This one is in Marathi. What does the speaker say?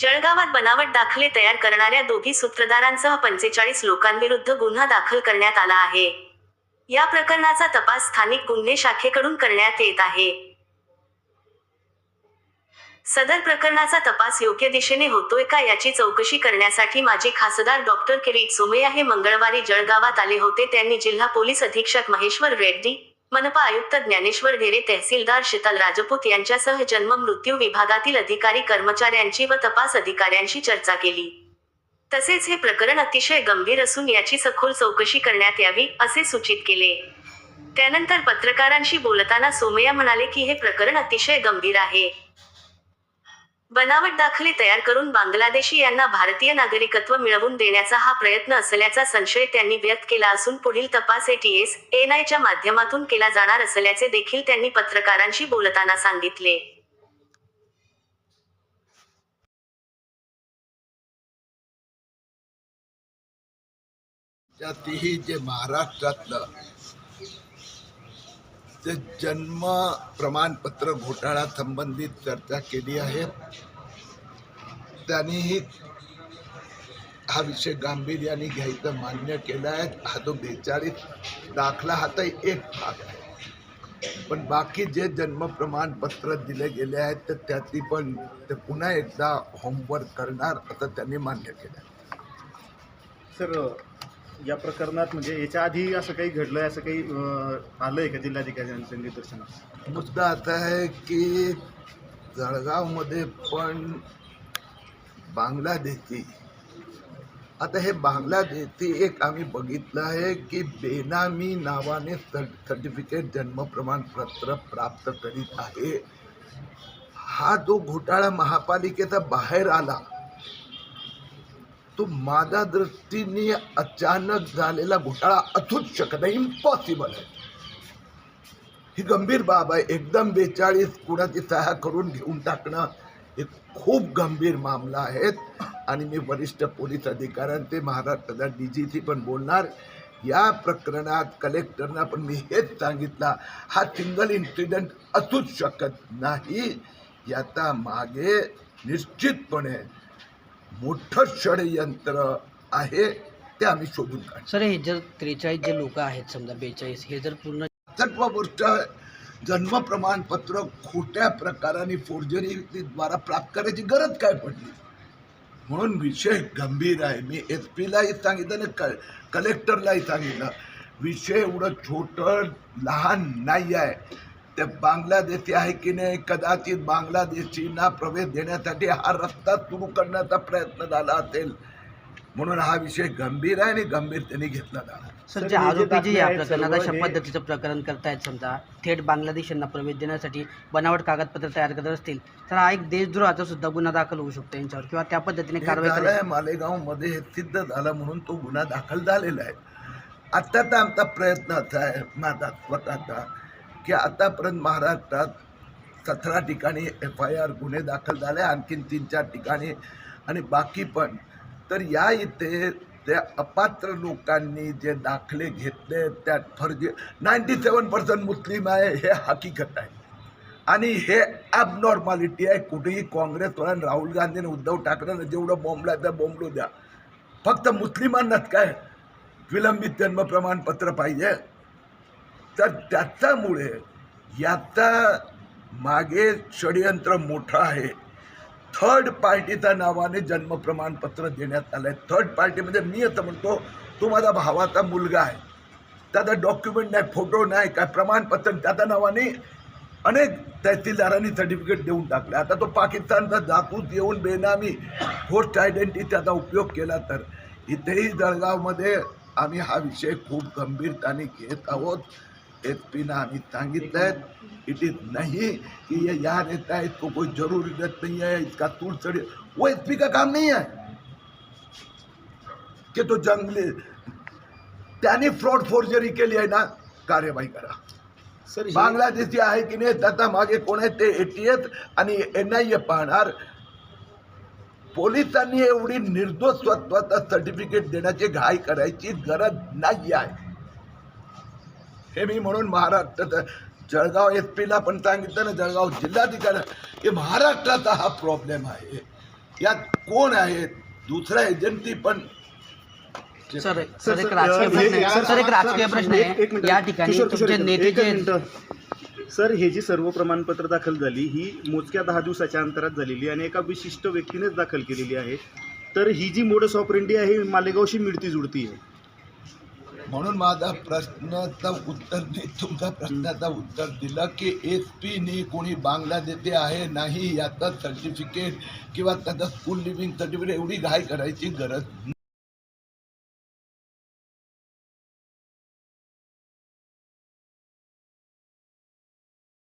जळगावात बनावट दाखले तयार करणाऱ्या दोघी सूत्रधारांसह पंचेचाळीस लोकांविरुद्ध गुन्हा दाखल करण्यात आला आहे. या प्रकरणाचा तपास स्थानिक गुन्हे शाखेकडून करण्यात येत आहे. सदर प्रकरणाचा तपास योग्य दिशेने होतोय का याची चौकशी करण्यासाठी माजी खासदार डॉक्टर किरीट सोमय्या हे मंगळवारी जळगावात आले होते त्यांनी जिल्हा पोलीस अधीक्षक महेश्वर रेड्डी मनपा आयुक्त ज्ञानेश्वर ढेरे तहसीलदार शीतल राजपूत यांच्यासह जन्म मृत्यू विभागातील अधिकारी कर्मचाऱ्यांची व तपास अधिकाऱ्यांशी चर्चा केली. तसेच हे प्रकरण अतिशय गंभीर असून याची सखोल चौकशी करण्यात यावी असे सूचित केले. त्यानंतर पत्रकारांशी बोलताना सोमया म्हणाले की हे प्रकरण अतिशय गंभीर आहे. बनावट दाखले तयार करून बांगलादेशी यांना भारतीय नागरिकत्व मिळवून देण्याचा हा प्रयत्न असल्याचा संशय त्यांनी व्यक्त केला असून पुढील तपास एटीएस एनआयच्या माध्यमातून केला जाणार असल्याचे देखील त्यांनी पत्रकारांशी बोलताना सांगितले. जे महाराष्ट्रातलं जन्म प्रमाणपत्र घोटाळा संबंधित चर्चा केली आहे त्यांनीही हा विषय गांभीर्याने घ्यायचं मान्य केलं आहे. हा जो बेचाळीस दाखला हा तर एक भाग आहे. पण बाकी जे जन्म प्रमाणपत्र दिले गेले आहेत तर त्याची पण ते पुन्हा एकदा होमवर्क करणार असं त्यांनी मान्य केलं सर या प्रकरणात म्हणजे याच्या आधी असं काही घडलंय असं काही आलं आलंय का जिल्हाधिकाऱ्यांच्या निदर्शनास? मुद्दा आता आहे की जळगावमध्ये पण बांगलादेशी आता हे बांगलादेशी एक आम्ही बघितलं आहे की बेनामी नावाने सर्टिफिकेट जन्म प्रमाणपत्र प्राप्त करीत आहे. हा जो घोटाळा महापालिकेचा बाहेर आला तो माझ्या दृष्टीने अचानक झालेला घोटाळा असूच शकत नाही इम्पॉसिबल आहे. ही गंभीर बाब आहे. एकदम बेचाळीस कुणाची सहा करून घेऊन टाकणं हे खूप गंभीर मामला आहेत. आणि मी वरिष्ठ पोलीस अधिकाऱ्यांचे महाराष्ट्राचा डी जी सी पण बोलणार. या प्रकरणात कलेक्टरना पण मी हेच सांगितलं. हा सिंगल इन्सिडेंट असूच शकत नाही. याचा मागे निश्चितपणे मोठं षडयंत्र आहे ते आम्ही शोधून काढू सर हे जर त्रेचाळीस जे लोक आहेत समजा बेचाळीस हे जर पूर्ण सर्व गोष्ट जन्म प्रमाणपत्र खोट्या प्रकाराने फोर्जरीद्वारा प्राप्त करायची गरज काय पडली? म्हणून विषय गंभीर आहे. मी एस पीलाही सांगितलं आणि क कलेक्टरलाही सांगितलं. विषय एवढं छोटं लहान नाही आहे ते बांगलादेशी आहे की नाही कदाचित बांगलादेशींना प्रवेश देण्यासाठी हा रस्ता सुरू करण्याचा प्रयत्न झाला असेल. म्हणून हा विषय गंभीर आहे आणि गंभीरतेने घेतला जाणार सर जे आरोपी जे या प्रकरणात अशा पद्धतीचं प्रकरण करतायत समजा थेट बांगलादेशांना प्रवेश देण्यासाठी बनावट कागदपत्र तयार करत असतील तर हा एक देशद्रोहाचा सुद्धा गुन्हा दाखल होऊ शकतो यांच्यावर किंवा त्या पद्धतीने कारवाई मालेगावमध्ये हे सिद्ध झालं म्हणून तो गुन्हा दाखल झालेला आहे. आत्ताचा आमचा प्रयत्न असा आहे माझा स्वतःचा. की आतापर्यंत महाराष्ट्रात सतरा ठिकाणी एफ आय आर गुन्हे दाखल झाले आणखीन तीन चार ठिकाणी आणि बाकी पण. तर या इथे त्या अपात्र लोकांनी जे दाखले घेतले त्यात फर्जी नाईन्टी सेवन पर्सेंट मुस्लिम आहे हे हकीकत आहे. आणि हे ॲबनॉर्मॅलिटी आहे. कुठेही काँग्रेसवाल्या राहुल गांधीने उद्धव ठाकरेनं जेवढं बोंबला त्या बोंबलू द्या. फक्त मुस्लिमांनाच काय विलंबित जन्म प्रमाणपत्र पाहिजे. तर त्याच्यामुळे याचा मागे षडयंत्र मोठं आहे. थर्ड पार्टीच्या नावाने जन्म प्रमाणपत्र देण्यात आलं आहे थर्ड पार्टीमध्ये मी असं म्हणतो तो माझा भावाचा मुलगा आहे. त्याचा डॉक्युमेंट नाही फोटो नाही काय प्रमाणपत्र त्याच्या नावाने अनेक तहसीलदारांनी सर्टिफिकेट देऊन टाकले. आता तो पाकिस्तानचा जातूत येऊन बेनामी होस्ट आयडेंटिटी त्याचा उपयोग केला तर. इथेही जळगावमध्ये आम्ही हा विषय खूप गंभीरताने घेत आहोत. एस पीनं आम्ही सांगितलं आहे इट इज नहीं कि ये यहाँ रहता है इसको कोई जरूरत नहीं है इसका तूड़ चढ़े वो एस पी का काम नहीं है कि तो जंगली त्याने फ्रॉड फोर्जरी केली आहे ना कार्यवाही करा. सर बांगलादेशी आहे की नाही त्याचा मागे कोण आहे ते एटीएस आणि एन आय ए पाहणार. पोलिसांनी एवढी निर्दोष स्वत्वाचा सर्टिफिकेट देण्याची घाई करायची गरज नाही आहे. हे मी म्हणून महाराष्ट्रात जळगाव एस पीला पण सांगितलं ना जळगाव जिल्हाधिकारी हे महाराष्ट्राचा हा प्रॉब्लेम आहे. यात कोण आहेत दुसरा एजंटी पण सर एक राजकीय प्रश्न हे- आहे सर आहे. या ठिकाणी तुमचे नेते जे हे जी सर्व प्रमाणपत्र दाखल झाली ही मोजक्या दहा दिवसाच्या अंतरात झालेली आणि एका विशिष्ट व्यक्तीनेच दाखल केलेली आहे. तर ही जी मोडस ऑपरेंडी आहे ही मालेगावशी मिळती जुळती आहे म्हणून माझा प्रश्नाचं उत्तर मी तुमच्या प्रश्नाचं उत्तर दिलं की एस पीने कोणी बांगलादेशी आहे नाही याचं सर्टिफिकेट किंवा त्याचं स्कूल लिव्हिंग सर्टिफिकेट एवढी घाई करायची गरज